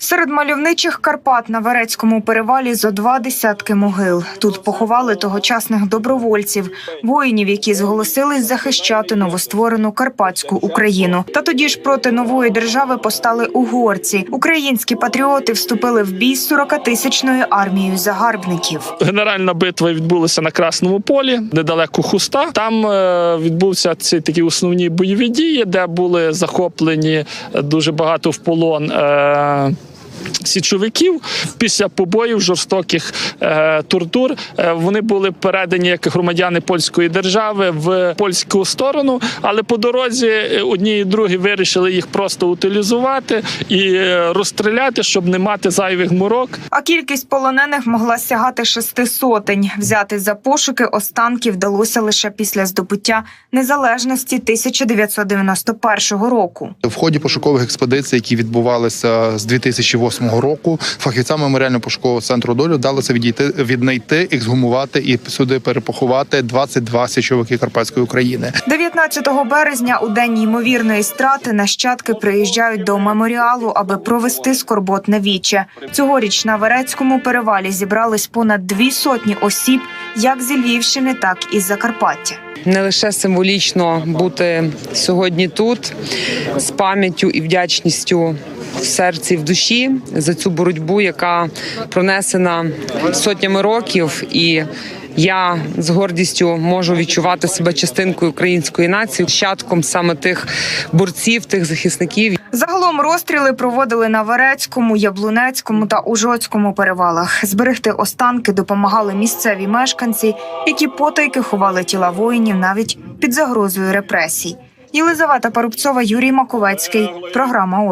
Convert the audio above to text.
Серед мальовничих Карпат на Верецькому перевалі зо два десятки могил. Тут поховали тогочасних добровольців, воїнів, які зголосились захищати новостворену карпатську Україну. Та тоді ж проти нової держави постали угорці. Українські патріоти вступили в бій з 40-тисячною армією загарбників. Генеральна битва відбулася на Красному полі, недалеко Хуста. Там е, відбувся ці такі основні бойові дії, де були захоплені е, дуже багато в полон. Січовиків після побоїв жорстоких е, тортур е, вони були передані як громадяни польської держави в польську сторону, але по дорозі е, одні і другі вирішили їх просто утилізувати і е, розстріляти, щоб не мати зайвих морок. А кількість полонених могла сягати шести сотень. Взяти за пошуки останків вдалося лише після здобуття незалежності 1991 року. В ході пошукових експедицій, які відбувалися з 2008 року, фахівцям меморіально-пошукового центру долю вдалося відійти, віднайти, ексгумувати і сюди перепоховати 22 січовики Карпатської України. 19 березня, у день ймовірної страти, нащадки приїжджають до меморіалу, аби провести скорботне віче. Цьогоріч на Верецькому перевалі зібрались понад дві сотні осіб, як зі Львівщини, так і з Закарпаття. не лише символічно бути сьогодні тут з пам'яттю і вдячністю в серці, в душі за цю боротьбу, яка пронесена сотнями років, і я з гордістю можу відчувати себе частинкою української нації, щадком саме тих борців, тих захисників, Загалом розстріли проводили на Верецькому, Яблунецькому та Ужоцькому перевалах. Зберегти останки допомагали місцеві мешканці, які потайки ховали тіла воїнів навіть під загрозою репресій. Єлизавета Парубцова, Юрій Маковецький. Програма.